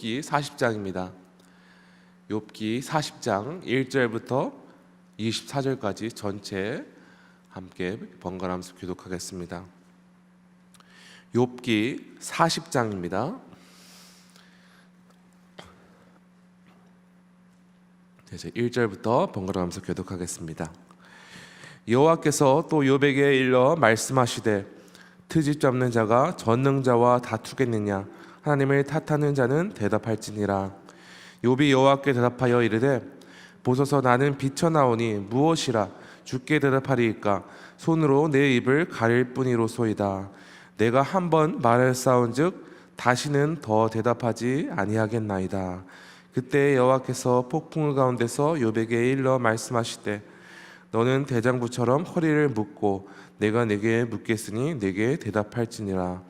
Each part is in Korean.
욥기 40장입니다. 욥기 40장 1절부터 24절까지 전체 함께 번갈아가면서 교독하겠습니다. 욥기 40장입니다. 이제 1절부터 번갈아가면서 교독하겠습니다. 여호와께서 또 욥에게 일러 말씀하시되 트집 잡는 자가 전능자와 다투겠느냐 하나님을 탓하는 자는 대답할지니라. 욥이 여호와께 대답하여 이르되 보소서 나는 비쳐나오니 무엇이라 주께 대답하리이까? 손으로 내 입을 가릴 뿐이로소이다. 내가 한 번 말하였사온즉 다시는 더 대답하지 아니하겠나이다. 그때 여호와께서 폭풍 가운데서 욥에게 일러 말씀하시되 너는 대장부처럼 허리를 묶고 내가 내게 묻겠으니 내게 대답할지니라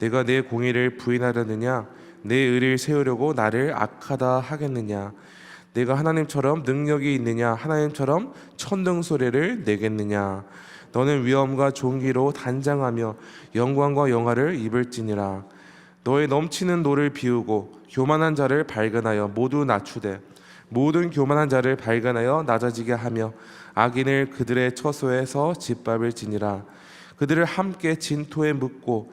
내가 내 공의를 부인하려느냐? 내 의를 세우려고 나를 악하다 하겠느냐? 내가 하나님처럼 능력이 있느냐? 하나님처럼 천등 소리를 내겠느냐? 너는 위엄과 존귀로 단장하며 영광과 영화를 입을지니라. 너의 넘치는 노를 비우고 교만한 자를 발견하여 모두 낮추되 모든 교만한 자를 발견하여 낮아지게 하며 악인을 그들의 처소에서 짓밟을지니라. 그들을 함께 진토에 묻고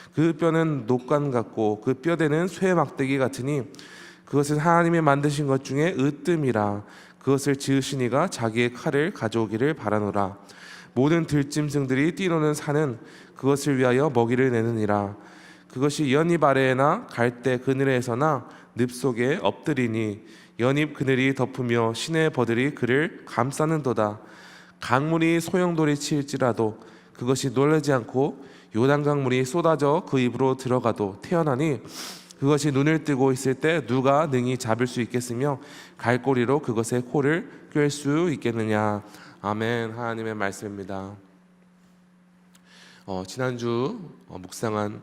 그 뼈는 녹관 같고 그 뼈대는 쇠 막대기 같으니 그것은 하나님이 만드신 것 중에 으뜸이라. 그것을 지으신 이가 자기의 칼을 가져오기를 바라노라. 모든 들짐승들이 뛰노는 산은 그것을 위하여 먹이를 내느니라. 그것이 연잎 아래에나 갈대 그늘에서나 늪 속에 엎드리니 연잎 그늘이 덮으며 시내 버들이 그를 감싸는도다. 강물이 소용돌이 치일지라도 그것이 놀라지 않고 요단 강 물이 쏟아져 그 입으로 들어가도 태어나니 그것이 눈을 뜨고 있을 때 누가 능히 잡을 수 있겠으며 갈고리로 그것의 코를 꿰 수 있겠느냐 아멘 하나님의 말씀입니다. 어, 지난주 어, 묵상한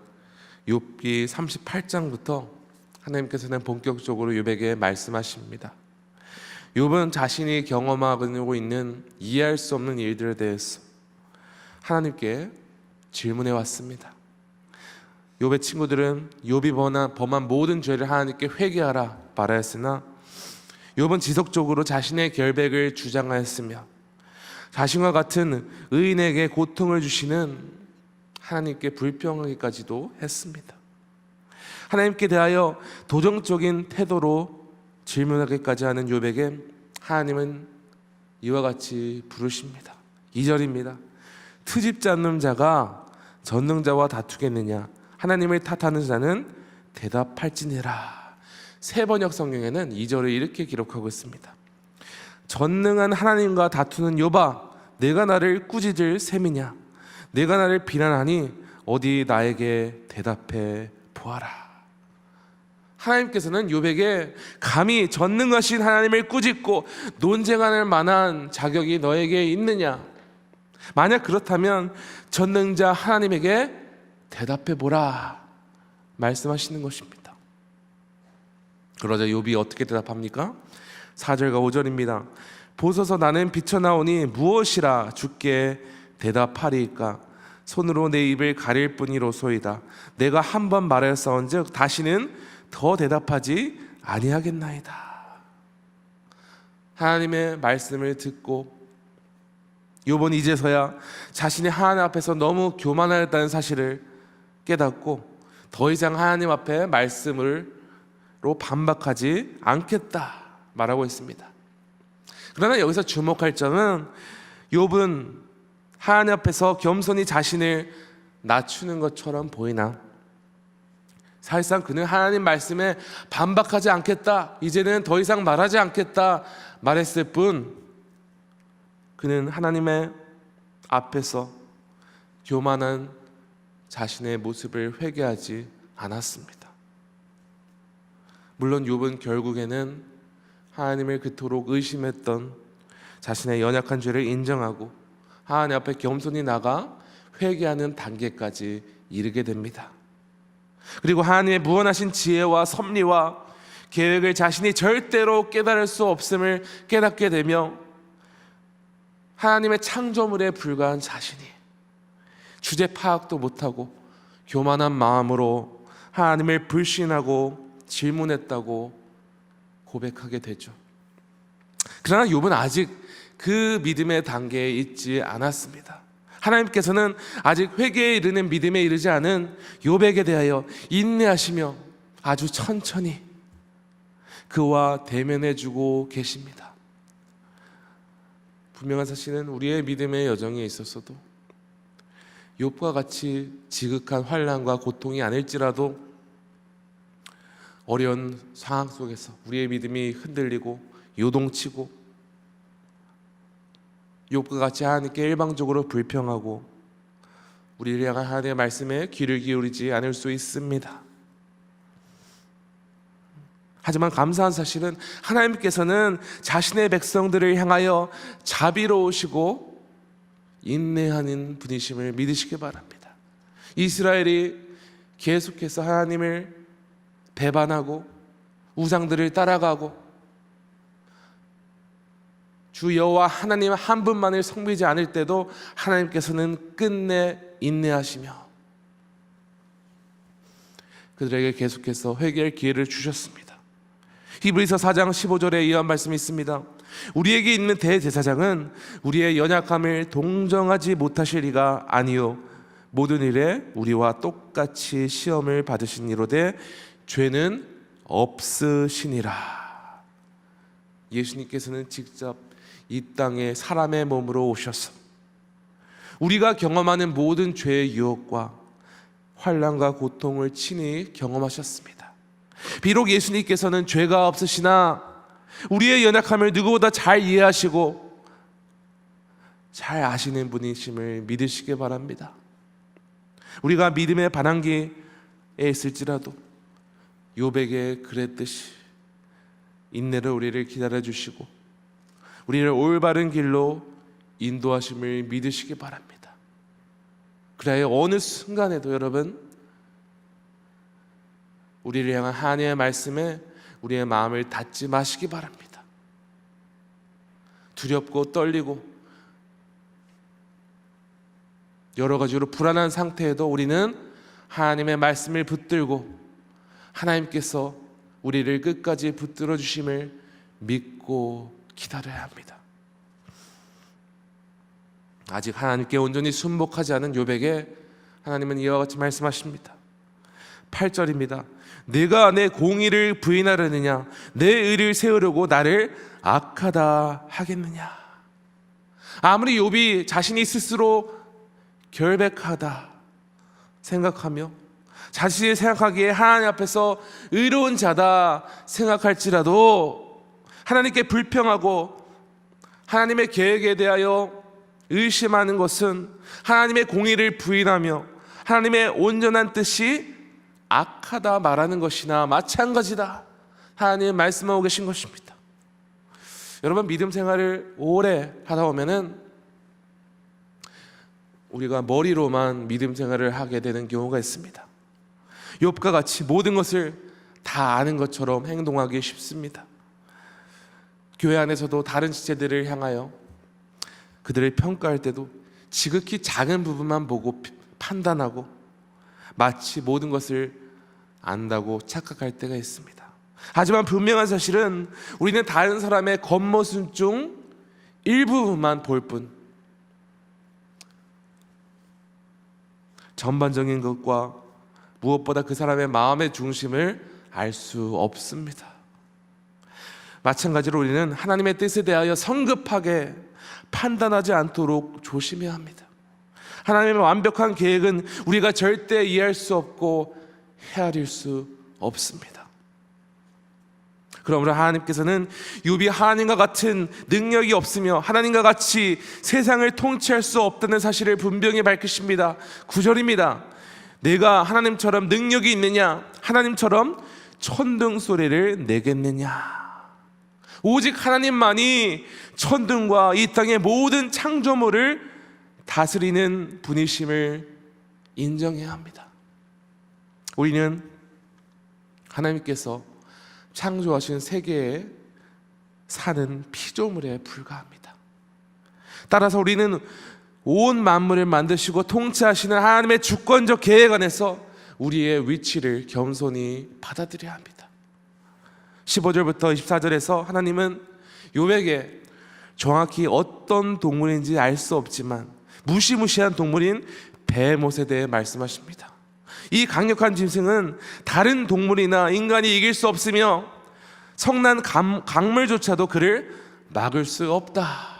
욥기 38장부터 하나님께서는 본격적으로 욥에게 말씀하십니다. 욥은 자신이 경험하고 있는 이해할 수 없는 일들에 대해서 하나님께 질문해 왔습니다. 욥의 친구들은 욥이 범한, 모든 죄를 하나님께 회개하라 말하였으나 욥은 지속적으로 자신의 결백을 주장하였으며 자신과 같은 의인에게 고통을 주시는 하나님께 불평하기까지도 했습니다. 하나님께 대하여 도정적인 태도로 질문하기까지 하는 욥에게 하나님은 이와 같이 부르십니다. 2절입니다. 트집 잡는 자가 전능자와 다투겠느냐 하나님을 탓하는 자는 대답할지니라. 세 번역 성경에는 2절을 이렇게 기록하고 있습니다. 전능한 하나님과 다투는 욥아 내가 나를 꾸짖을 셈이냐 내가 나를 비난하니 어디 나에게 대답해 보아라. 하나님께서는 욥에게 감히 전능하신 하나님을 꾸짖고 논쟁할 만한 자격이 너에게 있느냐? 만약 그렇다면 전능자 하나님에게 대답해 보라 말씀하시는 것입니다. 그러자 욥이 어떻게 대답합니까? 4절과 5절입니다. 보소서 나는 비쳐나오니 무엇이라 주께 대답하리이까 손으로 내 입을 가릴 뿐이로소이다. 내가 한 번 말하였사온즉 다시는 더 대답하지 아니하겠나이다. 하나님의 말씀을 듣고 요번 이제서야 자신이 하나님 앞에서 너무 교만하였다는 사실을 깨닫고 더 이상 하나님 앞에 말씀으로 반박하지 않겠다 말하고 있습니다. 그러나 여기서 주목할 점은 욥은 하나님 앞에서 겸손히 자신을 낮추는 것처럼 보이나 사실상 그는 하나님 말씀에 반박하지 않겠다. 이제는 더 이상 말하지 않겠다. 말했을 뿐 그는 하나님의 앞에서 교만한 자신의 모습을 회개하지 않았습니다. 물론 욥은 결국에는 하나님을 그토록 의심했던 자신의 연약한 죄를 인정하고 하나님 앞에 겸손히 나가 회개하는 단계까지 이르게 됩니다. 그리고 하나님의 무한하신 지혜와 섭리와 계획을 자신이 절대로 깨달을 수 없음을 깨닫게 되며 하나님의 창조물에 불과한 자신이 주제 파악도 못하고 교만한 마음으로 하나님을 불신하고 질문했다고 고백하게 되죠. 그러나 욥은 아직 그 믿음의 단계에 있지 않았습니다. 하나님께서는 아직 회개에 이르는 믿음에 이르지 않은 욥에게 대하여 인내하시며 아주 천천히 그와 대면해 주고 계십니다. 분명한 사실은 우리의 믿음의 여정에 있어서도 욥과 같이 지극한 환란과 고통이 아닐지라도 어려운 상황 속에서 우리의 믿음이 흔들리고 요동치고 욥과 같이 하나님께 일방적으로 불평하고 우리를 향한 하나님의 말씀에 귀를 기울이지 않을 수 있습니다. 하지만 감사한 사실은 하나님께서는 자신의 백성들을 향하여 자비로우시고 인내하는 분이심을 믿으시기 바랍니다. 이스라엘이 계속해서 하나님을 배반하고 우상들을 따라가고 주 여호와 하나님 한 분만을 섬기지 않을 때도 하나님께서는 끝내 인내하시며 그들에게 계속해서 회개할 기회를 주셨습니다. 히브리서 4장 15절에 이한 말씀이 있습니다. 우리에게 있는 대제사장은 우리의 연약함을 동정하지 못하실 리가 아니요 모든 일에 우리와 똑같이 시험을 받으신 이로되 죄는 없으시니라. 예수님께서는 직접 이 땅에 사람의 몸으로 오셔서 우리가 경험하는 모든 죄의 유혹과 환란과 고통을 친히 경험하셨습니다. 비록 예수님께서는 죄가 없으시나 우리의 연약함을 누구보다 잘 이해하시고 잘 아시는 분이심을 믿으시기 바랍니다. 우리가 믿음의 반항기에 있을지라도 요백에 그랬듯이 인내로 우리를 기다려 주시고 우리를 올바른 길로 인도하심을 믿으시기 바랍니다. 그래야 어느 순간에도 여러분 우리를 향한 하나님의 말씀에 우리의 마음을 닫지 마시기 바랍니다. 두렵고 떨리고 여러 가지로 불안한 상태에도 우리는 하나님의 말씀을 붙들고 하나님께서 우리를 끝까지 붙들어 주심을 믿고 기다려야 합니다. 아직 하나님께 온전히 순복하지 않은 요백에 하나님은 이와 같이 말씀하십니다. 8절입니다. 내가 내 공의를 부인하려느냐? 내 의를 세우려고 나를 악하다 하겠느냐? 아무리 욥이 자신이 스스로 결백하다 생각하며 자신이 생각하기에 하나님 앞에서 의로운 자다 생각할지라도 하나님께 불평하고 하나님의 계획에 대하여 의심하는 것은 하나님의 공의를 부인하며 하나님의 온전한 뜻이 악하다 말하는 것이나 마찬가지다. 하나님 말씀하고 계신 것입니다. 여러분 믿음 생활을 오래 하다 보면은 우리가 머리로만 믿음 생활을 하게 되는 경우가 있습니다. 욥과 같이 모든 것을 다 아는 것처럼 행동하기 쉽습니다. 교회 안에서도 다른 지체들을 향하여 그들을 평가할 때도 지극히 작은 부분만 보고 판단하고 마치 모든 것을 안다고 착각할 때가 있습니다. 하지만 분명한 사실은 우리는 다른 사람의 겉모습 중 일부분만 볼 뿐, 전반적인 것과 무엇보다 그 사람의 마음의 중심을 알 수 없습니다. 마찬가지로 우리는 하나님의 뜻에 대하여 성급하게 판단하지 않도록 조심해야 합니다. 하나님의 완벽한 계획은 우리가 절대 이해할 수 없고 헤아릴 수 없습니다. 그러므로 하나님께서는 욥이 하나님과 같은 능력이 없으며 하나님과 같이 세상을 통치할 수 없다는 사실을 분명히 밝히십니다. 구절입니다. 내가 하나님처럼 능력이 있느냐? 하나님처럼 천둥 소리를 내겠느냐? 오직 하나님만이 천둥과 이 땅의 모든 창조물을 다스리는 분이심을 인정해야 합니다. 우리는 하나님께서 창조하신 세계에 사는 피조물에 불과합니다. 따라서 우리는 온 만물을 만드시고 통치하시는 하나님의 주권적 계획 안에서 우리의 위치를 겸손히 받아들여야 합니다. 15절부터 24절에서 하나님은 요백에 정확히 어떤 동물인지 알 수 없지만 무시무시한 동물인 베못에 대해 말씀하십니다. 이 강력한 짐승은 다른 동물이나 인간이 이길 수 없으며 성난 감, 강물조차도 그를 막을 수 없다.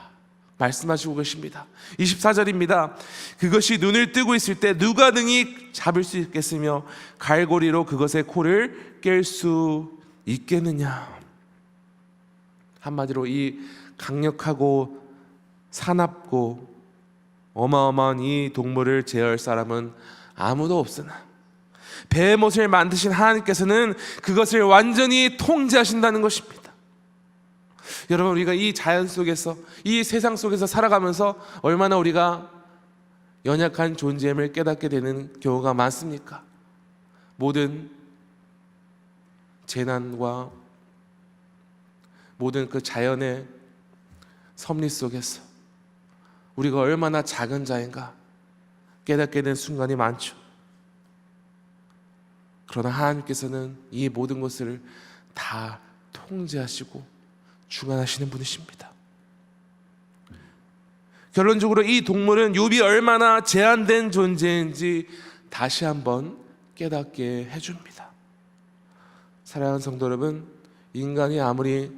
말씀하시고 계십니다. 24절입니다. 그것이 눈을 뜨고 있을 때 누가 능히 잡을 수 있겠으며 갈고리로 그것의 코를 깰 수 있겠느냐. 한마디로 이 강력하고 사납고 어마어마한 이 동물을 제어할 사람은 아무도 없으나 베못을 만드신 하나님께서는 그것을 완전히 통제하신다는 것입니다. 여러분 우리가 이 자연 속에서 이 세상 속에서 살아가면서 얼마나 우리가 연약한 존재임을 깨닫게 되는 경우가 많습니까? 모든 재난과 모든 그 자연의 섭리 속에서 우리가 얼마나 작은 자인가 깨닫게 된 순간이 많죠. 그러나 하나님께서는 이 모든 것을 다 통제하시고 주관하시는 분이십니다. 결론적으로 이 동물은 욥이 얼마나 제한된 존재인지 다시 한번 깨닫게 해줍니다. 사랑하는 성도 여러분, 인간이 아무리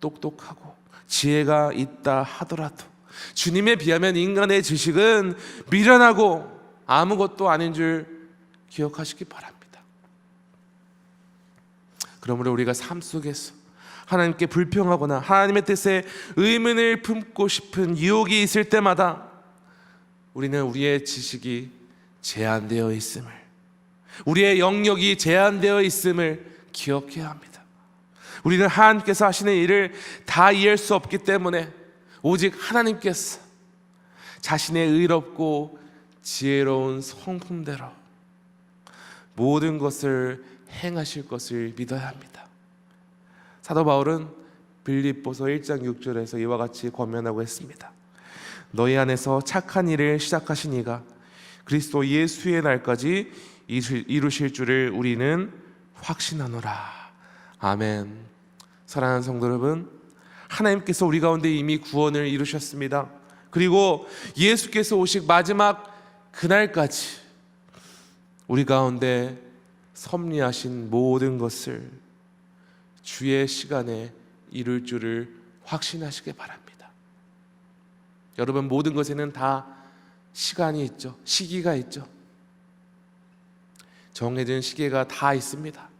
똑똑하고 지혜가 있다 하더라도 주님에 비하면 인간의 지식은 미련하고 아무것도 아닌 줄 기억하시기 바랍니다. 그러므로 우리가 삶 속에서 하나님께 불평하거나 하나님의 뜻에 의문을 품고 싶은 유혹이 있을 때마다 우리는 우리의 지식이 제한되어 있음을 우리의 영역이 제한되어 있음을 기억해야 합니다. 우리는 하나님께서 하시는 일을 다 이해할 수 없기 때문에 오직 하나님께서 자신의 의롭고 지혜로운 성품대로 모든 것을 행하실 것을 믿어야 합니다. 사도 바울은 빌립보서 1장 6절에서 이와 같이 권면하고 했습니다. 너희 안에서 착한 일을 하신 이가 그리스도 예수의 날까지 이루실 줄을 우리는 확신하노라. 아멘. 사랑하는 성도 여러분, 하나님께서 우리 가운데 이미 구원을 이루셨습니다. 그리고 예수께서 오실 마지막 그날까지 우리 가운데 섭리하신 모든 것을 주의 시간에 이룰 줄을 확신하시기 바랍니다. 여러분 모든 것에는 다 시간이 있죠. 시기가 있죠. 정해진 시계가 다 있습니다.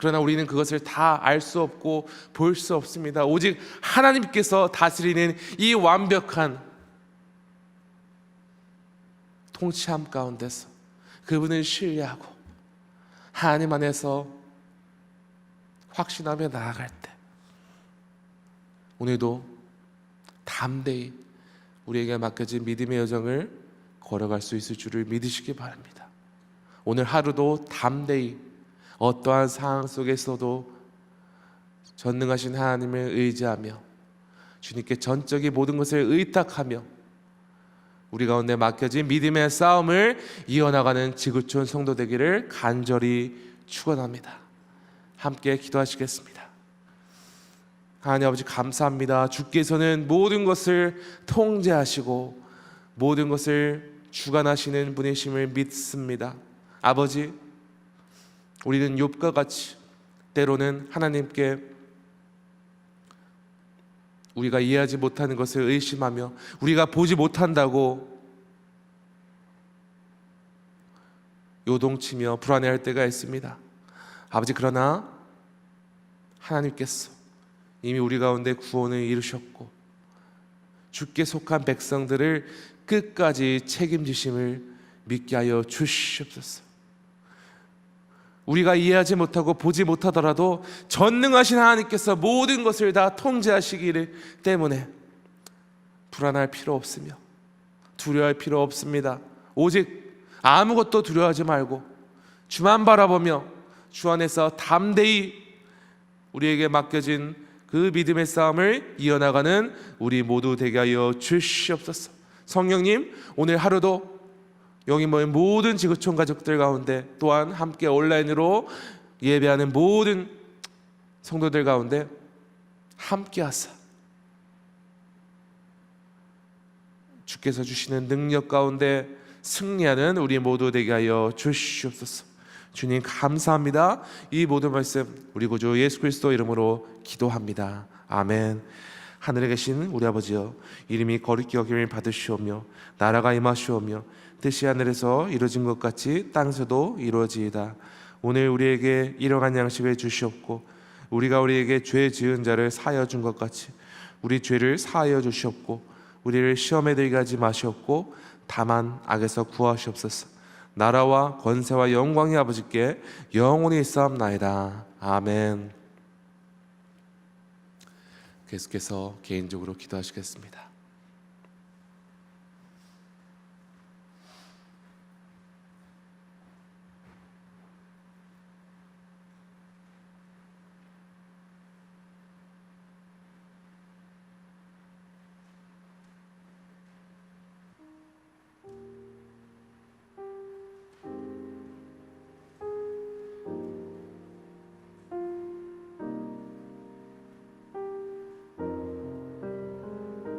그러나 우리는 그것을 다 알 수 없고 볼 수 없습니다. 오직 하나님께서 다스리는 이 완벽한 통치함 가운데서 그분을 신뢰하고 하나님 안에서 확신하며 나아갈 때 오늘도 담대히 우리에게 맡겨진 믿음의 여정을 걸어갈 수 있을 줄을 믿으시기 바랍니다. 오늘 하루도 담대히 어떠한 상황 속에서도 전능하신 하나님을 의지하며 주님께 전적인 모든 것을 의탁하며 우리 가운데 맡겨진 믿음의 싸움을 이어나가는 지구촌 성도 되기를 간절히 축원합니다. 함께 기도하시겠습니다. 하나님 아버지 감사합니다. 주께서는 모든 것을 통제하시고 모든 것을 주관하시는 분이심을 믿습니다. 아버지, 우리는 욥과 같이 때로는 하나님께 우리가 이해하지 못하는 것을 의심하며 우리가 보지 못한다고 요동치며 불안해할 때가 있습니다. 아버지 그러나 하나님께서 이미 우리 가운데 구원을 이루셨고 주께 속한 백성들을 끝까지 책임지심을 믿게 하여 주시옵소서. 우리가 이해하지 못하고 보지 못하더라도 전능하신 하나님께서 모든 것을 다 통제하시기 때문에 불안할 필요 없으며 두려워할 필요 없습니다. 오직 아무것도 두려워하지 말고 주만 바라보며 주 안에서 담대히 우리에게 맡겨진 그 믿음의 싸움을 이어나가는 우리 모두 되게 하여 주시옵소서. 성령님 오늘 하루도 여기 모인 모든 지구촌 가족들 가운데 또한 함께 온라인으로 예배하는 모든 성도들 가운데 함께 하사 주께서 주시는 능력 가운데 승리하는 우리 모두 되게 하여 주시옵소서. 주님 감사합니다. 이 모든 말씀 우리 구주 예수 그리스도 이름으로 기도합니다. 아멘. 하늘에 계신 우리 아버지여 이름이 거룩히 여김을 받으시오며 나라가 임하시오며 뜻이 하늘에서 이루어진 것 같이 땅에서도 이루어지이다. 오늘 우리에게 일용할 양식을 주시옵고 우리가 우리에게 죄 지은 자를 사하여 준 것 같이 우리 죄를 사하여 주시옵고 우리를 시험에 들게 하지 마시옵고 다만 악에서 구하시옵소서. 나라와 권세와 영광이 아버지께 영원히 있사옵나이다. 아멘. 계속해서 개인적으로 기도하시겠습니다.